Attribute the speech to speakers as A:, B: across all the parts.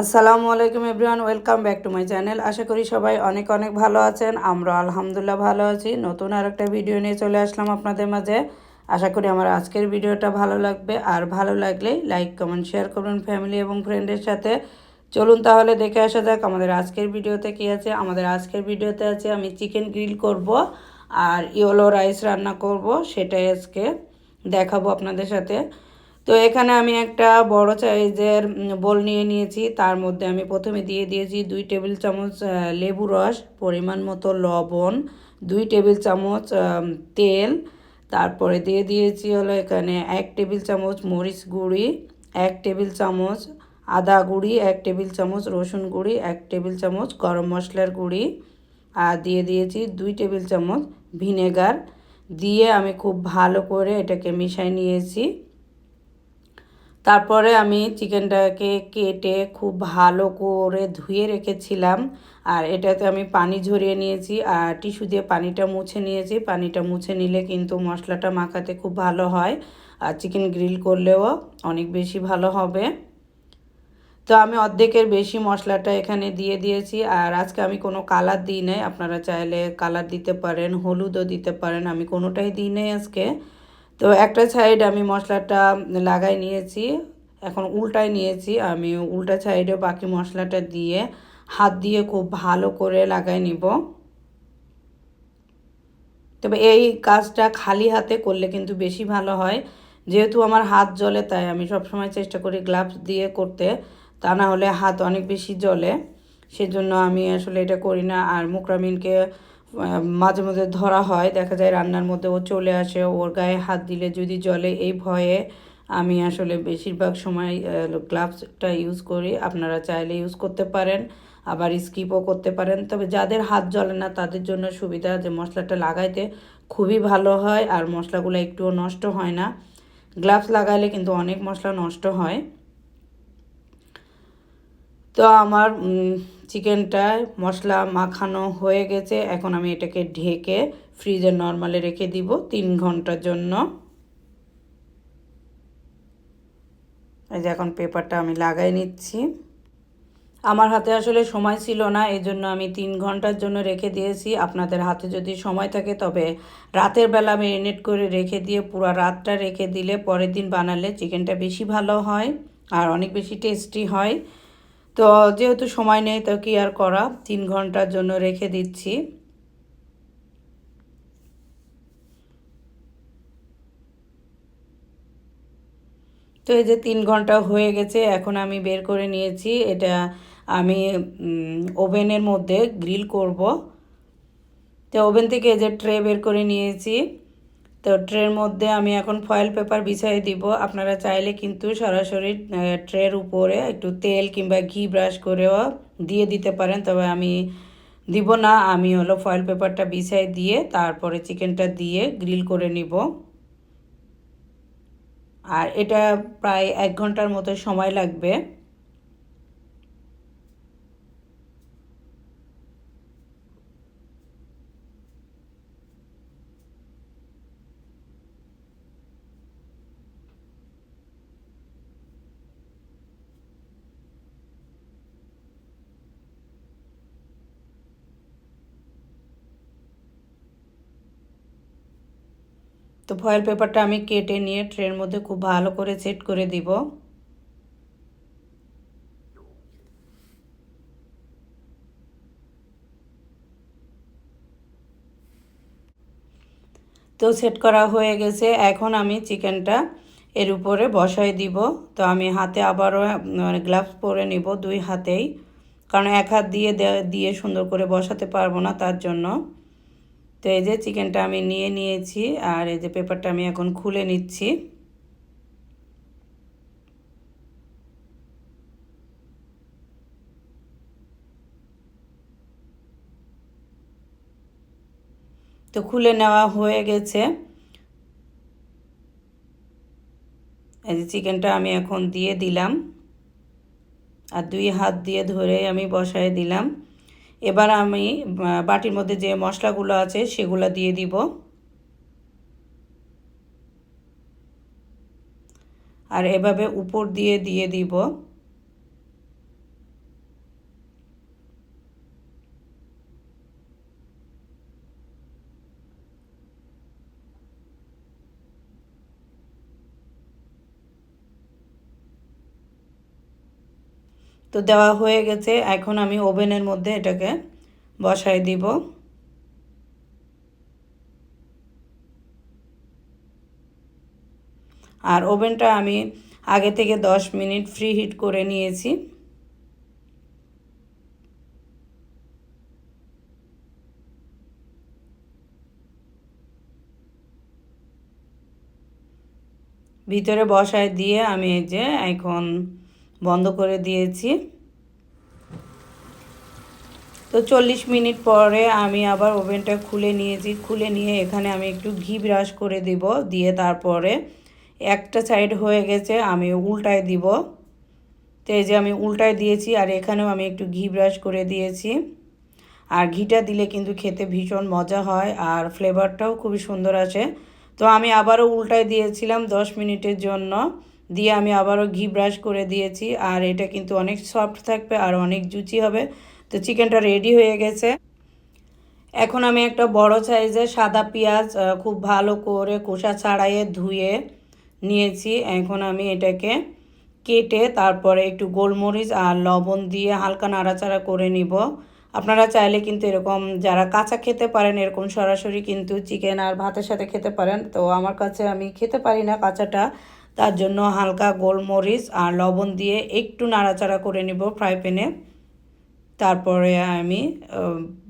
A: আসসালামু আলাইকুম everyone, welcome back to my channel. আশা করি সবাই অনেক অনেক ভালো আছেন। আমরা আলহামদুলিল্লাহ ভালো আছি। নতুন আর একটা ভিডিও নিয়ে চলে আসলাম আপনাদের মাঝে। আশা করি আমার আজকের ভিডিওটা ভালো লাগবে। আর ভালো লাগলে লাইক কমেন্ট শেয়ার করুন ফ্যামিলি এবং ফ্রেন্ডের সাথে। চলুন তাহলে দেখে আসা যাক আমাদের আজকের ভিডিওতে কী আছে। আমাদের আজকের ভিডিওতে আছে, আমি চিকেন গ্রিল করব আর ইয়েলো রাইস রান্না করব। সেটাই আজকে দেখাবো আপনাদের সাথে। তো এখানে আমি একটা বড় সাইজের বোল নিয়ে নিয়েছি। তার মধ্যে আমি প্রথমে দিয়ে দিয়েছি দুই টেবিল চামচ লেবু রস, পরিমাণ মতো লবণ, দুই টেবিল চামচ তেল। তারপরে দিয়ে দিয়েছি হলো এখানে এক টেবিল চামচ মরিচ গুঁড়ি, এক টেবিল চামচ আদা গুঁড়ি, এক টেবিল চামচ রসুন গুঁড়ি, এক টেবিল চামচ গরম মশলার গুঁড়ি। আর দিয়ে দিয়েছি দুই টেবিল চামচ ভিনেগার। দিয়ে আমি খুব ভালো করে এটাকে মিশাই নিয়েছি। তারপরে আমি চিকেনটাকে কেটে খুব ভালো করে ধুয়ে রেখেছিলাম। আর এটাতে আমি পানি ঝরিয়ে নিয়েছি আর টিস্যু দিয়ে পানিটা মুছে নিয়েছি। পানিটা মুছে নিলে কিন্তু মশলাটা মাখাতে খুব ভালো হয় আর চিকেন গ্রিল করলেও অনেক বেশি ভালো হবে। তো আমি অর্ধেকের বেশি মশলাটা এখানে দিয়ে দিয়েছি আর আজকে আমি কোনো কালার দিই নাই। আপনারা চাইলে কালার দিতে পারেন, হলুদও দিতে পারেন। আমি কোনোটাই দিই নাই আজকে। তো একটা সাইড আমি মশলাটা লাগাই নিয়েছি, এখন উল্টায় নিয়েছি, আমি উল্টা সাইডে বাকি মশলাটা দিয়ে হাত দিয়ে খুব ভালো করে লাগাই নিব। তবে এই কাজটা খালি হাতে করলে কিন্তু বেশি ভালো হয়, যেহেতু আমার হাত জ্বলে তাই আমি সবসময় চেষ্টা করি গ্লাভস দিয়ে করতে, তা না হলে হাত অনেক বেশি জ্বলে, সেজন্য আমি আসলে এটা করি না। আর মুকরামিনকে মাঝে মাঝে ধরা হয়। দেখা যায় রান্নার মধ্যে ও চলে আসে। ওর গায়ে হাত দিলে যদি জলে এই ভয়ে আমি আসলে বেশিরভাগ সময় গ্লাভসটা ইউজ করি। আপনারা চাইলে ইউজ করতে পারেন, আবার স্কিপও করতে পারেন। তবে যাদের হাত জ্বলে না, তাদের জন্য সুবিধা যে মশলাটা লাগাইতে খুবই ভালো হয় আর মশলাগুলো একটুও নষ্ট হয় না। গ্লাভস লাগাইলে কিন্তু অনেক মশলা নষ্ট হয়। তো আমার চিকেনটা মশলা মাখানো হয়ে গেছে। এখন আমি এটাকে ঢেকে ফ্রিজে নর্মালে রেখে দিব তিন ঘণ্টার জন্য। এই যে এখন পেপারটা আমি লাগাই নিচ্ছি। আমার হাতে আসলে সময় ছিল না এই জন্য আমি তিন ঘণ্টার জন্য রেখে দিয়েছি। আপনাদের হাতে যদি সময় থাকে, তবে রাতের বেলা মেরিনেট করে রেখে দিয়ে পুরো রাতটা রেখে দিলে পরের দিন বানালে চিকেনটা বেশি ভালো হয় আর অনেক বেশি টেস্টি হয়। তো যেহেতু সময় নেই, তো কি আর করা? তিন ঘণ্টার জন্য রেখে দিচ্ছি। তো এই যে তিন ঘণ্টা হয়ে গেছে, এখন আমি বের করে নিয়েছি। এটা আমি ওভেনের মধ্যে গ্রিল করব। তো ওভেন থেকে এই যে ট্রে বের করে নিয়েছি। তো ট্রের মধ্যে আমি এখন ফয়েল পেপার বিছাই দিব। আপনারা চাইলে কিন্তু সরাসরি ট্রের উপরে একটু তেল কিংবা ঘি ব্রাশ করেও দিয়ে দিতে পারেন। তবে আমি দিব না, আমি হলো ফয়েল পেপারটা বিছাই দিয়ে তারপরে চিকেনটা দিয়ে গ্রিল করে নিব। আর এটা প্রায় এক ঘণ্টার মতো সময় লাগবে। তো ফয়েল পেপারটা আমি কেটে নিয়ে ট্রের মধ্যে খুব ভালো করে সেট করে দিব। তো সেট করা হয়ে গেছে। এখন আমি চিকেনটা এর উপরে বসাই দিব। তো আমি হাতে আবারও মানে গ্লাভস পরে নিব দুই হাতেই। কারণ এক হাত দিয়ে দিয়ে সুন্দর করে বসাতে পারব না তার জন্য। তো এই যে চিকেনটা আমি নিয়ে নিয়েছি আর এই যে পেপারটা আমি এখন খুলে নিচ্ছি। তো খুলে নেওয়া হয়ে গেছে। এই যে চিকেনটা আমি এখন দিয়ে দিলাম। আর দুই হাত দিয়ে ধরে আমি বসায় দিলাম। এবার আমি বাটির মধ্যে যে মশলাগুলো আছে সেগুলো দিয়ে দিব। আর এভাবে উপর দিয়ে দিয়ে দিব। তো দেওয়া হয়ে গেছে। এখন আমি ওভেনের মধ্যে এটাকে বসাই দিব। আর ওভেনটা আমি আগে থেকে দশ মিনিট ফ্রি হিট করে নিয়েছি। ভিতরে বসায় দিয়ে আমি এই যে এখন বন্ধ করে দিয়েছি। তো চল্লিশ মিনিট পরে আমি আবার ওভেনটা খুলে নিয়েছি। খুলে নিয়ে এখানে আমি একটু ঘি ব্রাশ করে দিব, দিয়ে তারপরে একটা সাইড হয়ে গেছে, আমি উল্টায় দিব। তো এই যে আমি উল্টায় দিয়েছি, আর এখানেও আমি একটু ঘি ব্রাশ করে দিয়েছি। আর ঘিটা দিলে কিন্তু খেতে ভীষণ মজা হয়, আর ফ্লেভারটাও খুবই সুন্দর আসে। তো আমি আবারও উল্টায় দিয়েছিলাম দশ মিনিটের জন্য। দিয়ে আমি আবারও ঘি ব্রাশ করে দিয়েছি। আর এটা কিন্তু অনেক সফট থাকবে আর অনেক জুচি হবে। তো চিকেনটা রেডি হয়ে গেছে। এখন আমি একটা বড় সাইজের সাদা পেঁয়াজ খুব ভালো করে কোষা ছাড়াইয়ে ধুয়ে নিয়েছি। এখন আমি এটাকে কেটে তারপরে একটু গোলমরিচ আর লবণ দিয়ে হালকা নাড়াচাড়া করে নিব। আপনারা চাইলে কিন্তু এরকম যারা কাঁচা খেতে পারেন, এরকম সরাসরি কিন্তু চিকেন আর ভাতের সাথে খেতে পারেন। তো আমার কাছে আমি খেতে পারি না কাঁচাটা। তার জন্য হালকা গোলমরিচ আর লবণ দিয়ে একটু নাড়াচাড়া করে নিব ফ্রাই প্যানে। তারপরে আমি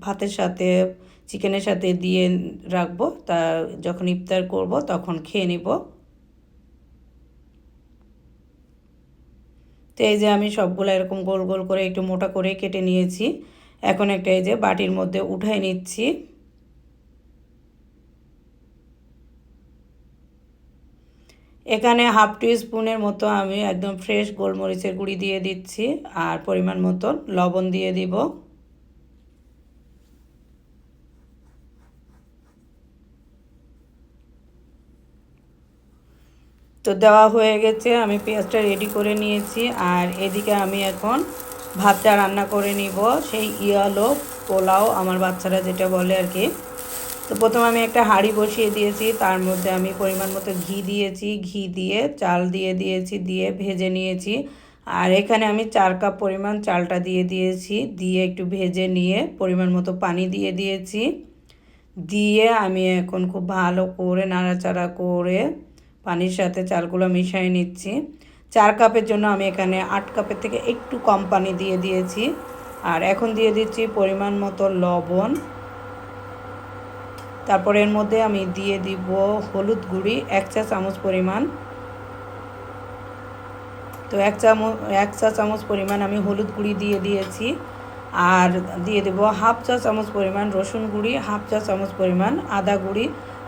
A: ভাতের সাথে, চিকেনের সাথে দিয়ে রাখব। তা যখন ইফতার করব তখন খেয়ে নিব। তো এই যে আমি সবগুলো এরকম গোল গোল করে একটু মোটা করে কেটে নিয়েছি। এখন একটা এই যে বাটির মধ্যে উঠাই নিচ্ছি। এখানে হাফ টি স্পুনের মতো আমি একদম ফ্রেশ গোলমরিচের গুঁড়ি দিয়ে দিচ্ছি আর পরিমাণ মতো লবণ দিয়ে দিব। তো দেওয়া হয়ে গেছে, আমি পেঁয়াজটা রেডি করে নিয়েছি আর এদিকে আমি এখন ভাতটা রান্না করে নিব। সেই ইয়ালো পোলাও আমার বাচ্চারা যেটা বলে আর কি। তো প্রথমে আমি একটা হাঁড়ি বসিয়ে দিয়েছি, তার মধ্যে আমি পরিমাণ মতো ঘি দিয়েছি, ঘি দিয়ে চাল দিয়ে দিয়েছি, দিয়ে ভেজে নিয়েছি। আর এখানে আমি চার কাপ পরিমাণ চালটা দিয়ে দিয়েছি, দিয়ে একটু ভেজে নিয়ে পরিমাণ মতো পানি দিয়ে দিয়েছি। দিয়ে আমি এখন খুব ভালো করে নাড়াচাড়া করে পানির সাথে চালগুলো মিশিয়ে নিচ্ছি। চার কাপের জন্য আমি এখানে আট কাপের থেকে একটু কম পানি দিয়ে দিয়েছি। আর এখন দিয়ে দিচ্ছি পরিমাণ মতো লবণ। তারপর এর মধ্যে আমি দিয়ে দিব হলুদ গুঁড়ি, এক চা চামচ পরিমাণ। তো এক চামচ এক চা চামচ পরিমাণ আমি হলুদ গুঁড়ি দিয়ে দিয়েছি। আর দিয়ে দেব হাফ চা চামচ পরিমাণ রসুন গুঁড়ি, হাফ চা চামচ পরিমাণ আদা গুঁড়ি।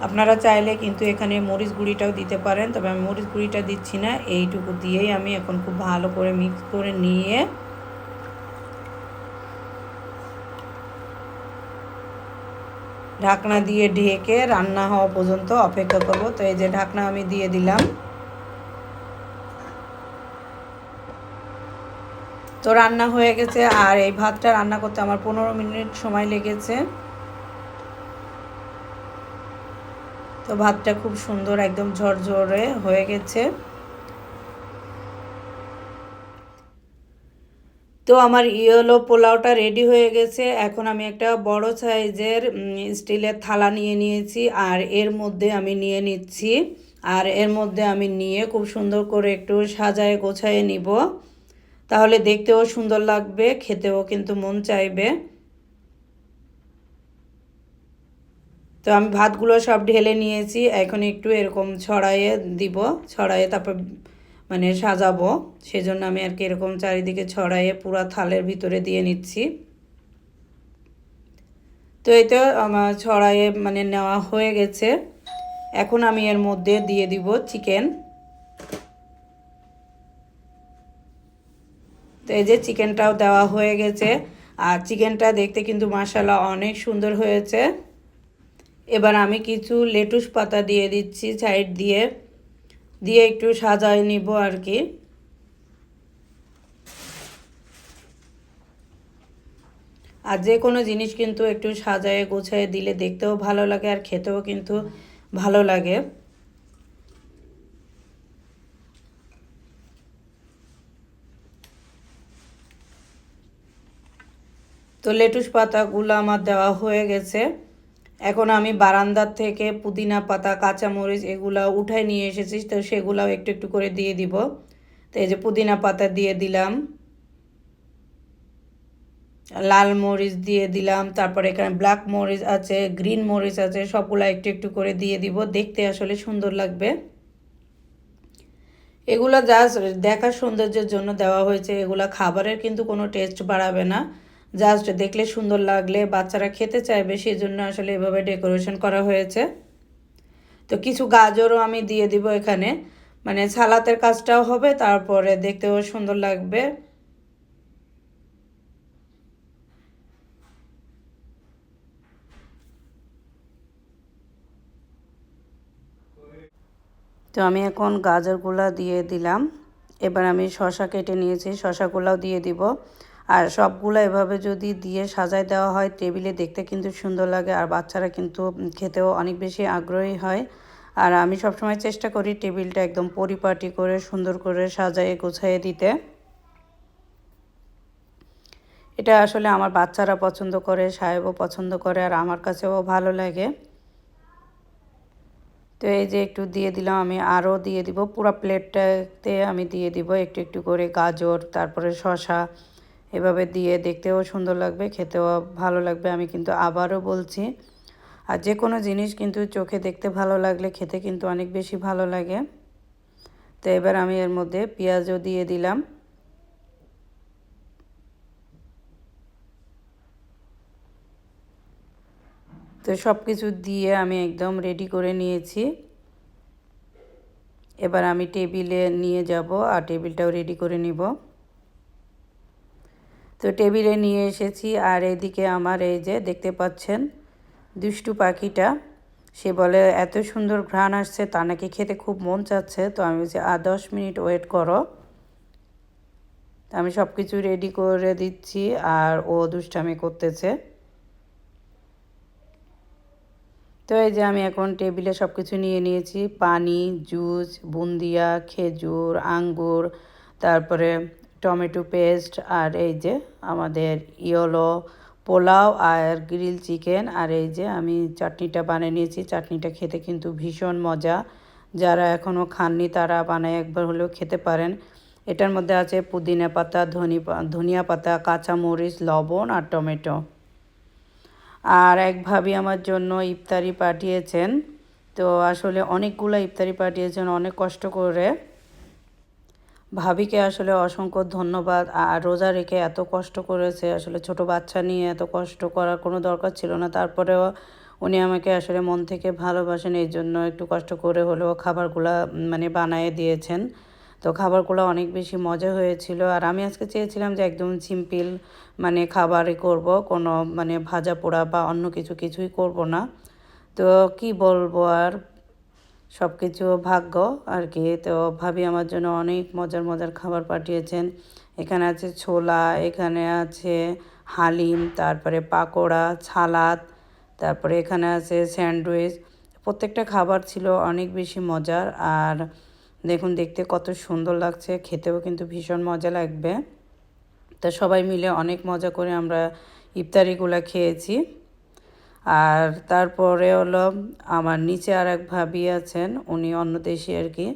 A: আপনারা চাইলে কিন্তু এখানে মরিচ গুঁড়িটাও দিতে পারেন, তবে আমি মরিচ গুঁড়িটা দিচ্ছি না, এইটুকু দিয়েই আমি এখন খুব ভালো করে মিক্স করে নিয়ে ঢাকনা দিয়ে ঢেকে রান্না হওয়া পর্যন্ত অপেক্ষা করব। তো এই যে ঢাকনা আমি দিয়ে দিলাম। তো রান্না হয়ে গেছে। আর এই ভাতটা রান্না করতে আমার পনেরো মিনিট সময় লেগেছে। তো ভাতটা খুব সুন্দর, একদম ঝরঝরে হয়ে গেছে। তো আমার ইয়েলো পোলাওটা রেডি হয়ে গেছে। এখন আমি একটা বড় সাইজের স্টিলের থালা নিয়ে নিয়েছি আর এর মধ্যে আমি নিয়ে নিচ্ছি। আর এর মধ্যে আমি নিয়ে খুব সুন্দর করে একটু সাজায় গোছায় নিব। তাহলে দেখতেও সুন্দর লাগবে, খেতেও কিন্তু মন চাইবে। তো আমি ভাতগুলো সব ঢেলে নিয়েছি, এখন একটু এরকম ছড়াইয়ে দিব, ছড়াইয়ে তারপর মানে সাজাবো। সেজন্য আমি আর কি এরকম চারিদিকে ছড়াইয়ে পুরো থালের ভিতরে দিয়ে নিচ্ছি। তো তো আমার ছড়াইয়ে মানে নেওয়া হয়ে গেছে। এখন আমি এর মধ্যে দিয়ে দিব চিকেন। তো এই যে চিকেনটাও দেওয়া হয়ে গেছে। আর চিকেনটা দেখতে কিন্তু মাসালা অনেক সুন্দর হয়েছে। এবার আমি কিছু লেটুস পাতা দিয়ে দিচ্ছি সাইড দিয়ে। দিয়ে একটু সাজায় নিব আর কি। আর যে কোনো জিনিস কিন্তু একটু সাজায় গোছায় দিলে দেখতেও ভালো লাগে আর খেতেও কিন্তু ভালো লাগে। তো লেটুস পাতাগুলো আমার দেওয়া হয়ে গেছে। এখন আমি বারান্দার থেকে পুদিনা পাতা, কাঁচামরিচ এগুলো উঠায় নিয়ে এসেছি, তো সেগুলাও একটু একটু করে দিয়ে দিব। তো এই যে পুদিনা পাতা দিয়ে দিলাম, লাল মরিচ দিয়ে দিলাম, তারপরে এখানে ব্ল্যাক মরিচ আছে, গ্রিন মরিচ আছে, সবগুলো একটু একটু করে দিয়ে দিব, দেখতে আসলে সুন্দর লাগবে। এগুলো জাস্ট দেখার সৌন্দর্যের জন্য দেওয়া হয়েছে, এগুলো খাবারের কিন্তু কোনো টেস্ট বাড়াবে না। জাস্ট দেখলে সুন্দর লাগলে, বাচ্চারা খেতে চাইবে সেই জন্য আসলে এভাবে ডেকোরেশন করা হয়েছে। তো কিছু গাজরও আমি দিয়ে দিব এখানে। মানে সালাতের কাজটাও হবে, তারপরে দেখতেও সুন্দর লাগবে। তো আমি এখন গাজরগুলা দিয়ে দিলাম। এবার আমি শশা কেটে নিয়েছি, শশাগুলাও দিয়ে দিব। আর সবগুলো এভাবে যদি দিয়ে সাজায় দেওয়া হয়, টেবিলে দেখতে কিন্তু সুন্দর লাগে আর বাচ্চারা কিন্তু খেতেও অনেক বেশি আগ্রহী হয়। আর আমি সবসময় চেষ্টা করি টেবিলটা একদম পরিপাটি করে, সুন্দর করে সাজায়ে গোছাইয়ে দিতে। এটা আসলে আমার বাচ্চারা পছন্দ করে, সাহেবও পছন্দ করে আর আমার কাছেও ভালো লাগে। তো এই যে একটু দিয়ে দিলাম, আমি আরও দিয়ে দিব। পুরো প্লেটটাতে আমি দিয়ে দিব, একটু একটু করে গাজর, তারপরে শশা এভাবে দিয়ে দেখতেও সুন্দর লাগবে, খেতেও ভালো লাগবে। আমি কিন্তু আবারও বলছি, আর যে কোনো জিনিস কিন্তু চোখে দেখতে ভালো লাগলে খেতে কিন্তু অনেক বেশি ভালো লাগে। তো এবার আমি এর মধ্যে পেঁয়াজও দিয়ে দিলাম। তো সব কিছু দিয়ে আমি একদম রেডি করে নিয়েছি। এবার আমি টেবিলে নিয়ে যাব, আর টেবিলটাও রেডি করে নিব। তো টেবিলে নিয়ে এসেছি আর এদিকে আমার এই যে দেখতে পাচ্ছেন দুষ্টু পাখিটা। সে বলে, এত সুন্দর ঘ্রাণ আসছে, তা নাকি খেতে খুব মন চাচ্ছে? তো আমি বলছি, আর দশ মিনিট ওয়েট করো। আমি সব কিছু রেডি করে দিচ্ছি আর ও দুষ্টামি করতেছে। তো এই যে আমি এখন টেবিলে সব কিছু নিয়ে নিয়েছি, পানি, জুস, বুন্দিয়া, খেজুর, আঙ্গুর, তারপরে টমেটো পেস্ট আর এই যে আমাদের ইয়েলো পোলাও আর গ্রিল চিকেন আর এই যে আমি চাটনিটা বানিয়ে নিয়েছি। চাটনিটা খেতে কিন্তু ভীষণ মজা। যারা এখনও খাননি তারা বানায় একবার হলেও খেতে পারেন। এটার মধ্যে আছে পুদিনা পাতা, ধনি ধনিয়া পাতা, কাঁচামরিচ, লবণ আর টমেটো। আর এক ভাবি আমার জন্য ইফতারি পাঠিয়েছেন। তো আসলে অনেকগুলো ইফতারি পাঠিয়েছেন, অনেক কষ্ট করে। ভাবিকে আসলে অসংখ্য ধন্যবাদ। আর রোজা রেখে এত কষ্ট করেছে, আসলে ছোট বাচ্চা নিয়ে এত কষ্ট করার কোনো দরকার ছিল না। তারপরেও উনি আমাকে আসলে মন থেকে ভালোবাসেন, এই জন্য একটু কষ্ট করে হলেও খাবারগুলা মানে বানিয়ে দিয়েছেন। তো খাবারগুলো অনেক বেশি মজা হয়েছিল। আর আমি আজকে চেয়েছিলাম যে একদম সিম্পল মানে খাবারই করব, কোনো মানে ভাজা পোড়া বা অন্য কিছু কিছুই করব না। তো কি বলব আর সব কিছু ভাগ্য আর কি তো ভাবি আমার জন্য অনেক মজার মজার খাবার পাঠিয়েছেন। এখানে আছে ছোলা, এখানে আছে হালিম, তারপরে পাকোড়া ছালাদ তারপরে এখানে আছে স্যান্ডউইচ। প্রত্যেকটা খাবার ছিল অনেক বেশি মজার আর দেখুন, দেখতে কত সুন্দর লাগছে, খেতেও কিন্তু ভীষণ মজা লাগবে। তা সবাই মিলে অনেক মজা করে আমরা ইফতারিগুলো খেয়েছি। আর তারপরে হলো আমার নিচে আর এক ভাবি আছেন, উনি অন্য দেশে আর কি।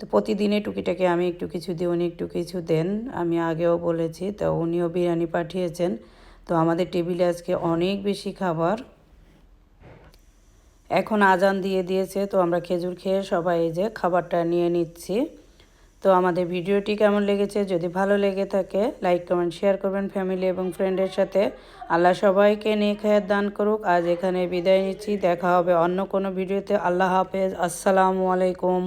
A: তো প্রতিদিনে টুকিটাকে আমি একটু কিছু দিই, উনি একটু কিছু দেন। আমি আগেও বলেছি, তো উনিও বিরিয়ানি পাঠিয়েছেন। তো আমাদের টেবিলে আজকে অনেক বেশি খাবার। এখন আজান দিয়ে দিয়েছে, তো আমরা খেজুর খেয়ে সবাই যে খাবারটা নিয়ে নিচ্ছি। তো আমাদের ভিডিওটি কেমন লেগেছে? যদি ভালো লেগে থাকে লাইক কমেন্ট শেয়ার করবেন ফ্যামিলি এবং ফ্রেন্ডের সাথে। আল্লাহ সবাইকে নিয়ে খায়ের দান করুক। আজ এখানে বিদায় নিচ্ছি। দেখা হবে অন্য কোনো ভিডিওতে। আল্লাহ হাফেজ। আসসালামু আলাইকুম।